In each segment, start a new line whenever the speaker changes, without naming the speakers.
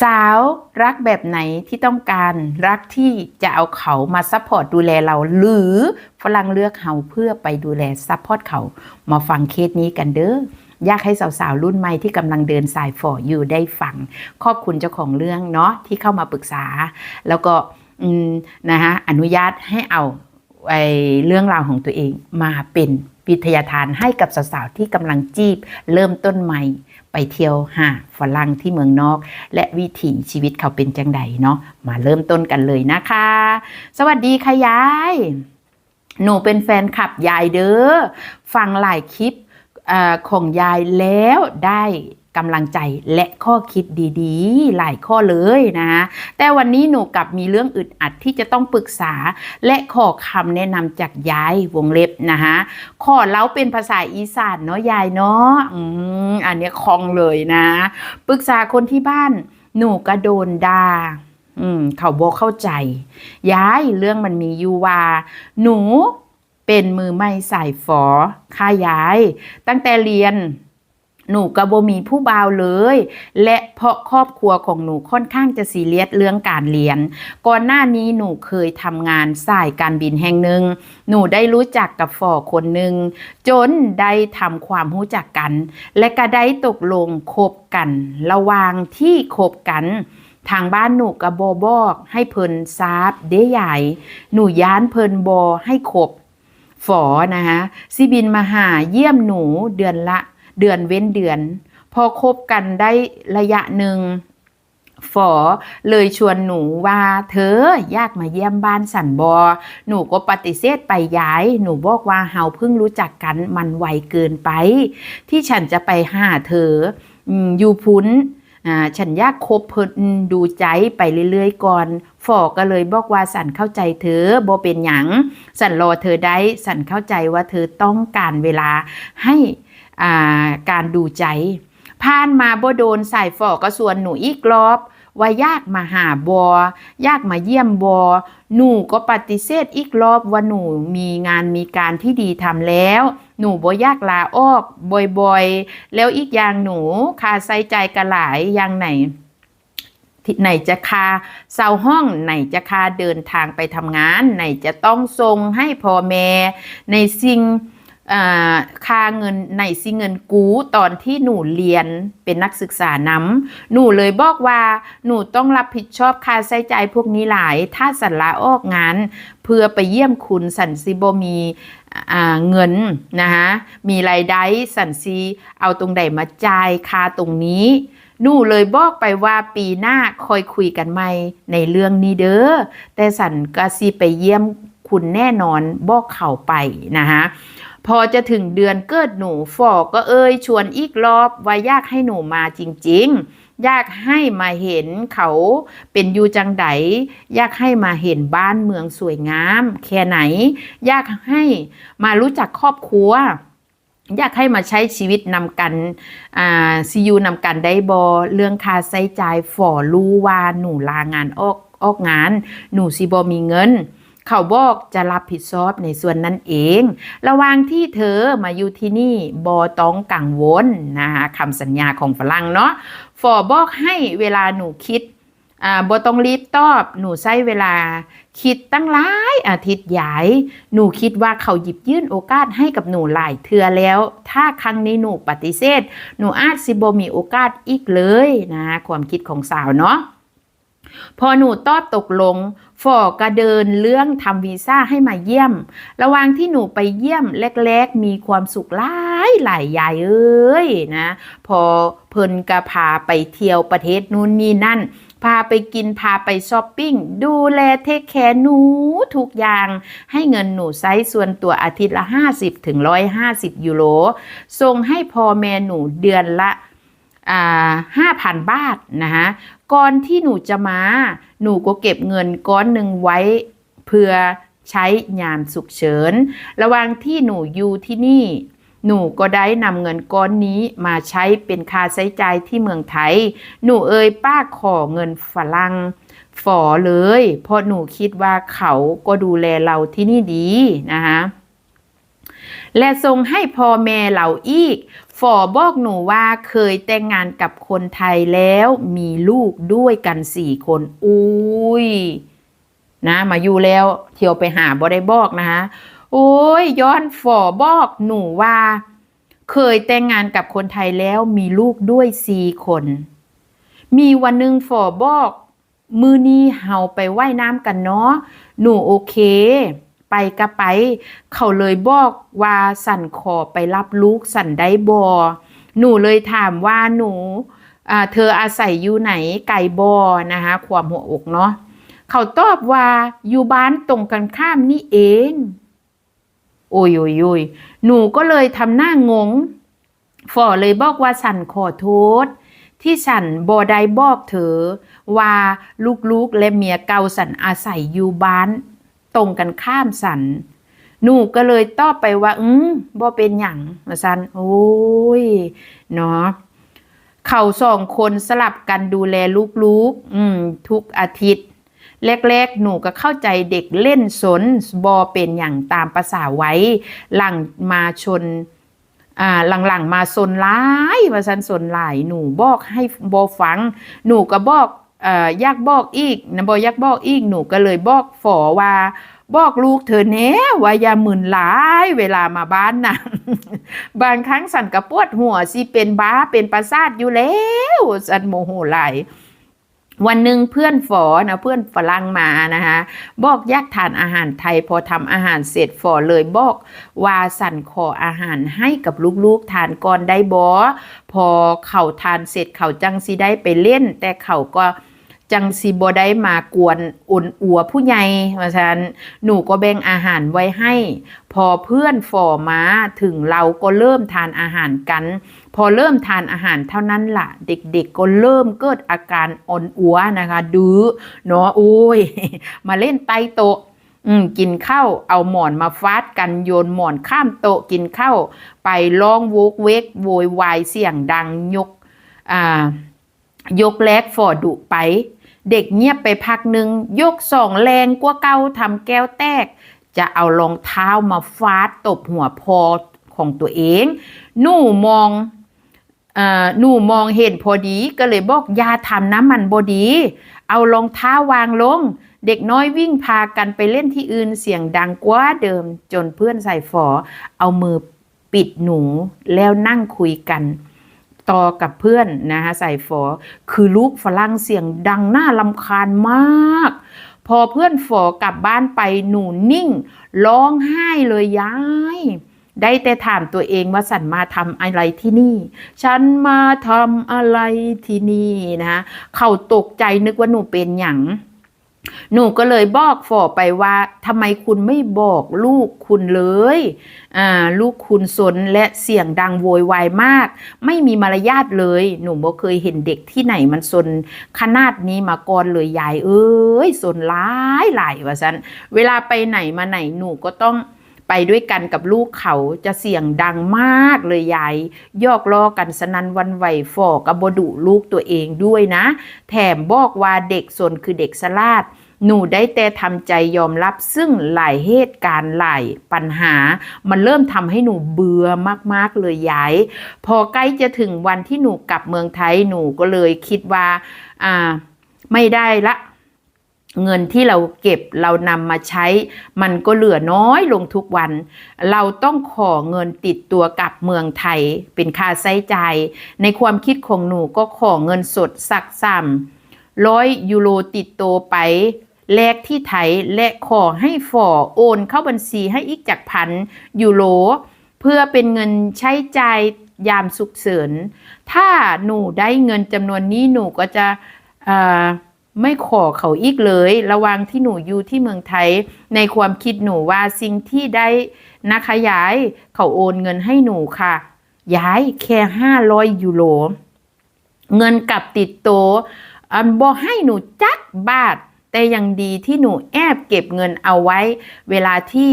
สาวรักแบบไหนที่ต้องการรักที่จะเอาเขามาซัพพอร์ตดูแลเรา หรือฝรั่งเลือกเขาเพื่อไปดูแลซัพพอร์ตเขา มาฟังเคสนี้กันเด้ออยากให้สาวๆ รุ่นใหม่ที่กำลังเดินสายฝ่ออยู่ได้ฟัง ขอบคุณเจ้าของเรื่องเนาะที่เข้ามาปรึกษา แล้วก็นะคะอนุญาตให้เอา ไอเรื่องราวของตัวเองมาเป็นวิทยาทานให้กับสาวๆที่กำลังจีบ เริ่มต้นใหม่ไปเที่ยวหาฝรั่งที่เมืองนอก และวิถีชีวิตเขาเป็นจังใดเนาะมาเริ่มต้นกันเลยนะคะ สวัสดีค่ะยาย หนูเป็นแฟนคลับยายเด้อฟังหลายคลิปอของยายแล้วได้ กำลังใจและข้อคิดดีๆ หลายข้อเลยนะแต่วันนี้หนูกับมีเรื่องอึดอัดที่จะต้องปรึกษา และขอคำแนะนำจากยายวงเล็บนะคะขอเล่าเป็นภาษาอีสานเนาะยายเนาะอืมอันนี้คลองเลยนะปรึกษาคนที่บ้านหนูก็โดนด่าอืมเขาบอกเข้าใจ ย้ายเรื่องมันมีอยู่ว่า หนูเป็นมือไม่สายฝอค่ายาย ตั้งแต่เรียน หนูกับโบมีผู้บ่าวเลย และเพราะครอบครัวของหนูค่อนข้างจะซีเรียสเรื่องการเรียน ก่อนหน้านี้หนูเคยทำงานสายการบินแห่งหนึ่ง หนูได้รู้จักกับฝอคนหนึ่งจนได้ทำความรู้จักกัน และก็ได้ตกลงคบกัน ระหว่างที่คบกันทางบ้านหนูกับโบบอกให้เพิ่นทราบเด้ใหญ่ หนูย้านเพิ่นบอให้คบฝอนะคะซิบินมาหาเยี่ยมหนูเดือนละ เดือนเว้นเดือน พอคบกันได้ระยะหนึ่งฝอเลยชวนหนูว่าเธออยากมาเยี่ยมบ้านสันบอ หนูก็ปฏิเสธไปย้าย หนูบอกว่าเฮาเพิ่งรู้จักกันมันไวเกินไป ที่ฉันจะไปหาเธออยู่พุ้นฉันอยากคบเพิ่นดูใจไปเรื่อยๆก่อนฝอก็เลยบอกว่าสันเข้าใจเธอบ่เป็นหยัง สันรอเธอได้ สันเข้าใจว่าเธอต้องการเวลาให้ การดูใจผ่านมาบ่โดนใสายฝอก็ส่วนหนูอีกรอบว่ายากมาหาบอยากมาเยี่ยมบอ หนูก็ปฏิเสธอีกรอบว่าหนูมีงานมีการที่ดีทำแล้ว หนูบ่ยากลาออกบ่อยๆ แล้วอีกอย่างหนูคาใส่ใจกระหลายอย่างไหนไหนจะคาเซาห้องไหนจะคาเดินทางไปทำงาน ไหนจะต้องส่งให้พ่อแม่ ในสิ่ง ค่าเงินในสิเงินกู้ตอนที่หนูเรียนเป็นนักศึกษานำหนูเลยบอกว่าหนูต้องรับผิดชอบค่าใช้จ่ายพวกนี้หลาย ถ้าสันลาออกงานเพื่อไปเยี่ยมคุณสันซิโบมีเงินนะคะมีรายได้สันซีเอาตรงใดมาจ่ายค่าตรงนี้หนูเลยบอกไปว่าปีหน้าคอยคุยกันใหม่ในเรื่องนี้เด้อแต่สันก็ซีไปเยี่ยมคุณแน่นอนบอกเขาไปนะคะ พอจะถึงเดือนเกิดหนูฟอกก็เอ่ยชวนอีกรอบว่าอยากให้หนูมาจริง ๆ อยากให้มาเห็นเขาเป็นอยู่จังไดอยากให้มาเห็นบ้านเมืองสวยงาม แค่ไหน อยากให้มารู้จักครอบครัวอยากให้มาใช้ชีวิตนำกันซียูนำกันได้บอเรื่องค่าใช้จ่ายฝ่อรู้ว่าหนูลางานออกออกงาน หนูสิบอมีเงิน เขาบอกจะรับผิดชอบในส่วนนั้นเอง ระหว่างที่เธอมาอยู่ที่นี่บอต้องกังวลนะคะคำสัญญาของฝรั่งเนาะฝอบอกให้เวลาหนูคิดอ่าบอต้องรีบตอบ หนูใช้เวลา คิดตั้งหลายอาทิตย์ใหญ่หนูคิดว่าเขาหยิบยื่นโอกาสให้กับหนูหลายเทือแล้ว ถ้าครั้งนี้หนูปฏิเสธ หนูอาจสิบมีโอกาสอีกเลยนะ ความคิดของสาวเนาะพอหนูตอบตกลง ฝอก็เดินเรื่องทำวีซ่าให้มาเยี่ยม ระหว่างที่หนูไปเยี่ยมแรกๆ มีความสุขหลายหลายยายเอ้ยนะ พอเพิ่นก็พาไปเที่ยวประเทศนู้นนี่นั่น พาไปกินพาไปช้อปปิ้ง ดูแลเทคแคร์หนูทุกอย่าง ให้เงินหนูไซส์ส่วนตัวอาทิตย์ละ 50ถึง150 ยูโรส่งให้พ่อแม่หนูเดือนละอ่าห้าพันบาทนะคะ ก่อนที่หนูจะมา หนูก็เก็บเงินก้อนหนึ่งไว้เพื่อใช้ยามฉุกเฉิน ระหว่างที่หนูอยู่ที่นี่ หนูก็ได้นำเงินก้อนนี้มาใช้เป็นค่าใช้จ่ายที่เมืองไทย หนูเอ่ยป้าขอเงินฝรั่งฝอเลย เพราะหนูคิดว่าเขาก็ดูแลเราที่นี่ดีนะคะ และทรงให้พ่อแม่เหล่าอีกฝอบอกหนูว่าเคยแต่งงานกับคนไทยแล้วมีลูกด้วยกันสี่คน อุ้ย นะ มาอยู่แล้ว เที่ยวไปหาบ่ได้บอกนะคะโอ้ย ย้อนฝอบอกหนูว่า เคยแต่งงานกับคนไทยแล้วมีลูกด้วยสี่คน มีวันหนึ่งฝอบอก มือนี้เฮาไปว่ายน้ำกันเนาะหนูโอเค ไปก็ไป เขาเลยบอกว่าสั่นขอไปรับลูกสั่นได้บอหนูเลยถามว่าหนูเธออาศัยอยู่ไหนไก่บอนะคะความหัวอกเนาะเขาตอบว่าอยู่บ้านตรงกันข้ามนี่เอง โอ้ยโอ้ยโอ้ยหนูก็เลยทำหน้างงฝ่อเลยบอกว่าสั่นขอโทษ ที่สันบอได้บอกเธอว่าลูกๆและเมียเก่าสันอาศัยอยู่บ้าน ตรงกันข้ามสันหนูก็เลยตอบไปว่า อืมบ่เป็นหยังมาสันโอ้ยเนาะเขาสองคนสลับกันดูแลลูกๆ อืม ทุกอาทิตย์ แรกๆ หนูก็เข้าใจเด็กเล่นสนบอเป็นอย่างตามภาษาไว้ หลังมาชน อ่า หลังๆ มาสนหลายว่าซันสนหลาย หนูบอกให้บอฟัง หนูก็บอก อยากบอกอีกนะบออยากบอกอีกหนูก็เลยบอกฝอว่าบอกลูกเธอแน่ว่าอย่าหมื่นหลายเวลามาบ้านนะบางครั้งสันกระปวดหัวสิเป็นบ้าเป็นประสาทอยู่แล้วสันโมโหหลายวันหนึ่งเพื่อนฝอนะเพื่อนฝรั่งมานะคะบอกอยากทานอาหารไทยพอทำอาหารเสร็จฝอเลยบอกว่าสั่นขออาหารให้กับลูกๆทานก่อนได้บอพอเขาทานเสร็จเขาจังสิได้ไปเล่น แต่เขาก็ จังสิบได้มากวนอุ่นอัวผู้ใหญ่เพราะฉะนั้นหนูก็แบ่งอาหารไว้ให้ พอเพื่อนฝ่อมาถึงเราก็เริ่มทานอาหารกัน พอเริ่มทานอาหารเท่านั้นล่ะ เด็กๆก็เริ่มเกิดอาการอ่อนอัวนะคะ ดื้อเนาะโอ้ย มาเล่นใต้โต๊ะอืมกินข้าวเอาหมอนมาฟาดกันโยนหมอนข้ามโต๊ะกินข้าวไปร้องโวกเวกโวยวายเสียงดังยกอ่ายกแลกฟอดุไป เด็กเงียบไปพักหนึ่งยกสองแรงกว่าเก่าทำแก้วแตก จะเอารองเท้ามาฟาดตบหัวพอของตัวเอง หนูมองอหนูมองเห็นพอดีก็เลยบอกยาทำน้ำมันบอดี เอารองเท้าวางลง เด็กน้อยวิ่งพากันไปเล่นที่อื่นเสียงดังกว่าเดิมจนเพื่อนใส่ฝอ เอามือปิดหนูแล้วนั่งคุยกัน ต่อกับเพื่อนนะคะใส่ฝอคือลูกฝรั่งเสียงดังหน่าลำคาญมาก พอเพื่อนฝอกลับบ้านไปหนูนิ่ง ร้องไห้เลยยายได้แต่ถามตัวเองว่าสันมาทำอะไรที่นี่ ฉันมาทำอะไรที่นี่นะ เขาตกใจนึกว่าหนูเป็นหยัง หนูก็เลยบอกฝอไปว่าทำไมคุณไม่บอกลูกคุณเลยอ่าลูกคุณสนและเสียงดังโวยวายมาก ไม่มีมารยาทเลย หนูบ่เคยเห็นเด็กที่ไหนมันสนขนาดนี้มาก่อนเลยยายเอ้ยสนหลายหลายว่าซันเวลาไปไหนมาไหนหนูก็ต้อง ไปด้วยกันกับลูกเขาจะเสียงดังมากเลยยายยอกล้อกันสนันวันไหวฝอกับบดุลูกตัวเองด้วยนะ แถมบอกว่าเด็กสนคือเด็กสลาดหนูได้แต่ทำใจยอมรับซึ่งหลายเหตุการณ์หลายปัญหา มันเริ่มทำให้หนูเบื่อมากๆเลยยายพอใกล้จะถึงวันที่หนูกลับเมืองไทยหนูก็เลยคิดว่า อ่า ไม่ได้ละ เงินที่เราเก็บเรานำมาใช้ มันก็เหลือน้อยลงทุกวัน เราต้องขอเงินติดตัวกลับเมืองไทย เป็นค่าใช้จ่ายในความคิดของหนูก็ขอเงินสดสักสามร้อยยูโรติดตัวไปแลกที่ไทยและขอให้ฝ่อโอนเข้าบัญชีให้อีกจากพันยูโรเพื่อเป็นเงินใช้จ่ายยามสุขเสริญถ้าหนูได้เงินจำนวนนี้หนูก็จะอ่า ไม่ขอเขาอีกเลย ระวังที่หนูอยู่ที่เมืองไทย ในความคิดหนูว่าสิ่งที่ได้นะคะยาย เขาโอนเงินให้หนูค่ะย้ายแค่ห้าร้อยยูโรเงินกลับติดโตอันบอให้หนูจักบาท แต่ยังดีที่หนูแอบเก็บเงินเอาไว้ เวลาที่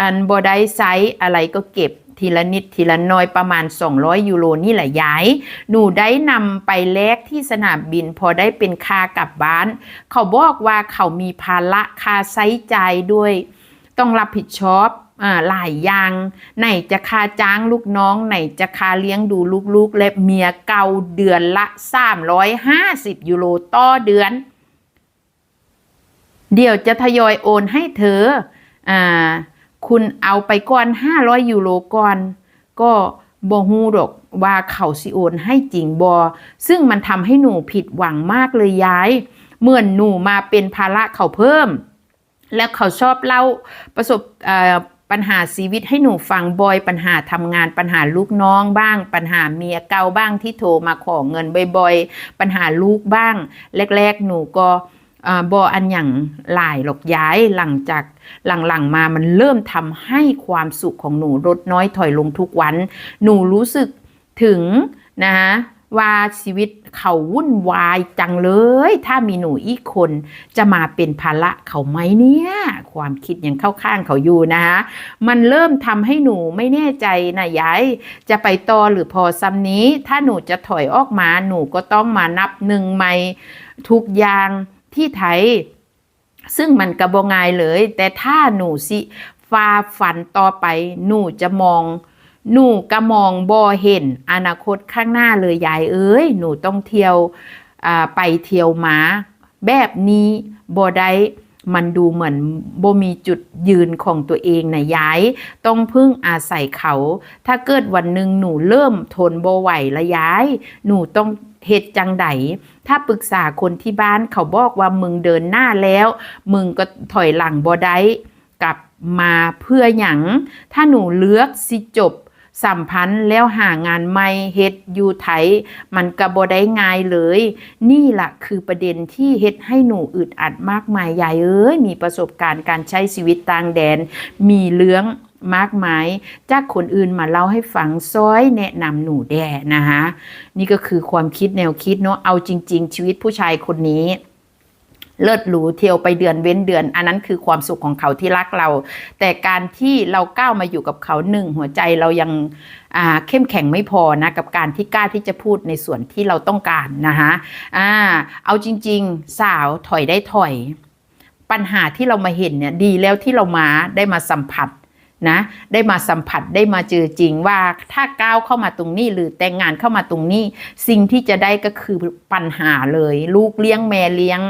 อันบอได้ไซส์อะไรก็เก็บ ทีละนิดทีละน้อยประมาณ 200 ยูโรนี่แหละย้าย หนูได้นำไปแลกที่สนามบินพอได้เป็นค่ากลับบ้าน เขาบอกว่าเขามีภาระค่าใช้จ่ายด้วย ต้องรับผิดชอบหลายอย่าง ไหนจะค่าจ้างลูกน้อง ไหนจะค่าเลี้ยงดูลูกๆ และเมียเก่าเดือนละ 350 ยูโรต่อเดือน เดี๋ยวจะทยอยโอนให้เธอ อ่า คุณเอาไปก่อน 500 ยูโรก่อน ก็บ่ฮู้ดอกว่าเขาสิโอนให้จริงบอ ซึ่งมันทำให้หนูผิดหวังมากเลยย้าย เหมือนหนูมาเป็นภาระเขาเพิ่ม แล้วเขาชอบเล่าประสบปัญหาชีวิตให้หนูฟังบ่อยปัญหาทำงานปัญหาลูกน้องบ้าง ปัญหาเมียเก่าบ้างที่โทรมาขอเงินบ่อยๆ ปัญหาลูกบ้าง แรก ๆ หนูก็ บออันอย่างหลายหรอกย้ายหลังจากหลังๆมามันเริ่มทำให้ความสุขของหนูลดน้อยถอยลงทุกวัน หนูรู้สึกถึงนะว่าชีวิตเขาวุ่นวายจังเลย ถ้ามีหนูอีกคนจะมาเป็นภาระเขาไหมเนี่ย ความคิดยังเข้าข้างเขาอยู่นะมันเริ่มทำให้หนูไม่แน่ใจนะยาย จะไปต่อหรือพอซ้ำนี้ ถ้าหนูจะถอยออกมาหนูก็ต้องมานับหนึ่งใหม่ทุกอย่าง ที่ไทย ซึ่งมันกระบง่ายเลย แต่ถ้าหนูสิฟาฝันต่อไป หนูจะมอง หนูกระมองบอเห็น อนาคตข้างหน้าเลยยายเอ้ย หนูต้องเที่ยวไปเที่ยวมา แบบนี้บ่ได้ มันดูเหมือนบ่มีจุดยืนของตัวเองนะยาย ต้องพึ่งอาศัยเขา ถ้าเกิดวันหนึ่งหนูเริ่มทนบ่ไหวละยาย หนูต้องเหตุจังไดถ้าปรึกษาคนที่บ้านเขาบอกว่ามึงเดินหน้าแล้ว มึงก็ถอยหลังบ่ได้กลับมาเพื่อหยังถ้าหนูเลือกสิจบ สัมพันธ์แล้วหางานใหม่เฮ็ดอยู่ไทยมันก็บ่ได้ง่ายเลย นี่ละคือประเด็นที่เฮ็ดให้หนูอึดอัดมากมายยายเอ้ยมีประสบการณ์การใช้ชีวิตต่างแดน มีเรื่องมากมายจากคนอื่นมาเล่าให้ฟังซ้อยแนะนำหนูแด่นะคะนี่ก็คือความคิดแนวคิดเนาะเอาจริง ๆ ชีวิตผู้ชายคนนี้ เลิศหรูเที่ยวไปเดือนเว้นเดือน อันนั้นคือความสุขของเขาที่รักเรา แต่การที่เราก้าวมาอยู่กับเขาหนึ่งหัวใจเรายังเข้มแข็งไม่พอนะกับการที่กล้าที่จะพูดในส่วนที่เราต้องการนะคะอ่าเอาจริง ๆ สาวถอยได้ถอย ปัญหาที่เรามาเห็นเนี่ยดีแล้วที่เรามาได้มาสัมผัสนะได้มาสัมผัสได้มาเจอจริงว่าถ้าก้าวเข้ามาตรงนี้หรือแต่งงานเข้ามาตรงนี้ สิ่งที่จะได้ก็คือปัญหาเลย ลูกเลี้ยงแม่เลี้ยง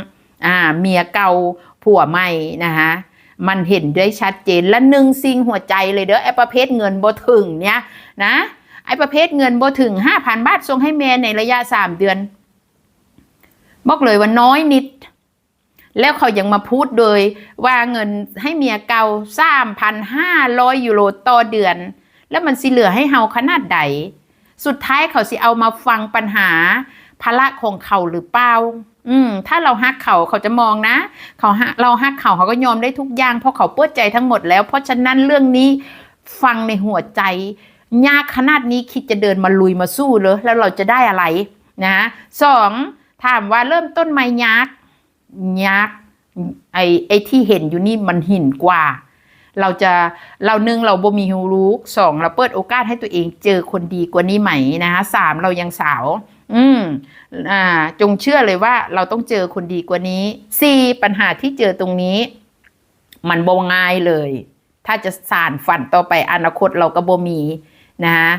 อ่าเมียเก่าผัวใหม่นะคะมันเห็นได้ชัดเจนและหนึ่งสิ่งหัวใจเลยเด้อไอ้ประเภทเงินบ่ถึงเนี่ยนะไอ้ประเภทเงินบ่ถึงห้าพันบาทส่งให้แม่ในระยะสามเดือน บอกเลยว่าน้อยนิด แล้วเขายังมาพูดโดยว่าเงินให้เมียเก่าสามพันห้าร้อยยูโรต่อเดือน แล้วมันสิเหลือให้เฮาขนาดใด สุดท้ายเขาสิเอามาฟังปัญหาภาระของเขาหรือเปล่า อืมถ้าเราฮักเขาเขาจะมองนะ เขาเราฮักเขาเขาก็ยอมได้ทุกอย่างเพราะเขาเปิดใจทั้งหมดแล้ว เพราะฉะนั้นเรื่องนี้ฟังในหัวใจยากขนาดนี้คิดจะเดินมาลุยมาสู้เลยแล้วเราจะได้อะไรนะสองถามว่าเริ่มต้นไม่ยากยากไอไอที่เห็นอยู่นี่มันหินกว่า เราจะเราหนึ่งเราบ่มีฮูรู้สองเราเปิดโอกาสให้ตัวเองเจอคนดีกว่านี้ไหมนะคะสามเรายังสาว อืมอ่าจงเชื่อเลยว่าเราต้องเจอคนดีกว่านี้สี่ปัญหาที่เจอตรงนี้ มันบ่ง่ายเลย ถ้าจะสานฝันต่อไปอนาคตเราก็บ่มีนะะ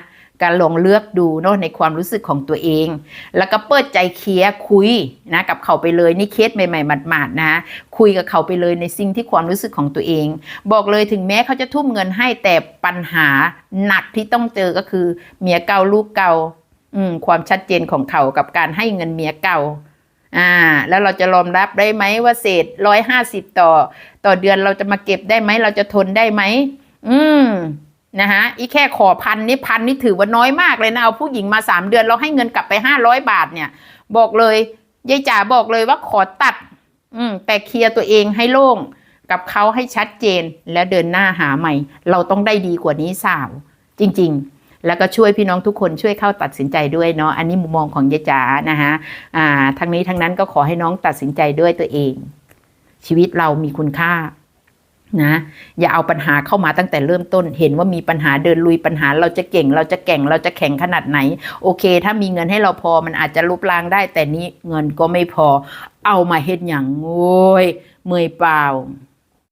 การลองเลือกดูเนาะในความรู้สึกของตัวเอง แล้วก็เปิดใจเคลียร์คุยนะกับเขาไปเลยนี่เคสใหม่ๆหมาดๆนะคุยกับเขาไปเลยในสิ่งที่ความรู้สึกของตัวเอง บอกเลยถึงแม้เขาจะทุ่มเงินให้แต่ปัญหาหนักที่ต้องเจอก็คือ เมียเก่าลูกเก่าอืมความชัดเจนของเขากับการให้เงินเมียเก่าอ่าแล้วเราจะรองรับได้ไหมว่าเศษร้อยห้าสิบต่อ ต่อเดือนเราจะมาเก็บได้ไหมเราจะทนได้ไหมอืม นะฮะอีแค่ขอพันนี่พันนี่ถือว่าน้อยมากเลยนะเอาผู้หญิงมาสามเดือนเราให้เงินกลับไปห้าร้อยบาทเนี่ย บอกเลยยายจ๋าบอกเลยว่าขอตัด อืมแต่เคลียร์ตัวเองให้โล่งกับเขาให้ชัดเจนแล้วเดินหน้าหาใหม่ เราต้องได้ดีกว่านี้สาว จริง ๆ แล้วก็ช่วยพี่น้องทุกคนช่วยเข้าตัดสินใจด้วยเนาะอันนี้มุมมองของยายจ๋านะคะอ่าทั้งนี้ทั้งนั้นก็ขอให้น้องตัดสินใจด้วยตัวเอง ชีวิตเรามีคุณค่า นะอย่าเอาปัญหาเข้ามาตั้งแต่เริ่มต้น เห็นว่ามีปัญหาเดินลุยปัญหาเราจะเก่ง เราจะแก่งเราจะแข็งขนาดไหน โอเค ถ้ามีเงินให้เราพอมันอาจจะลบลางได้ แต่นี้เงินก็ไม่พอ เอามาเฮ็ดอย่างโว้ยเมื่อยเปล่า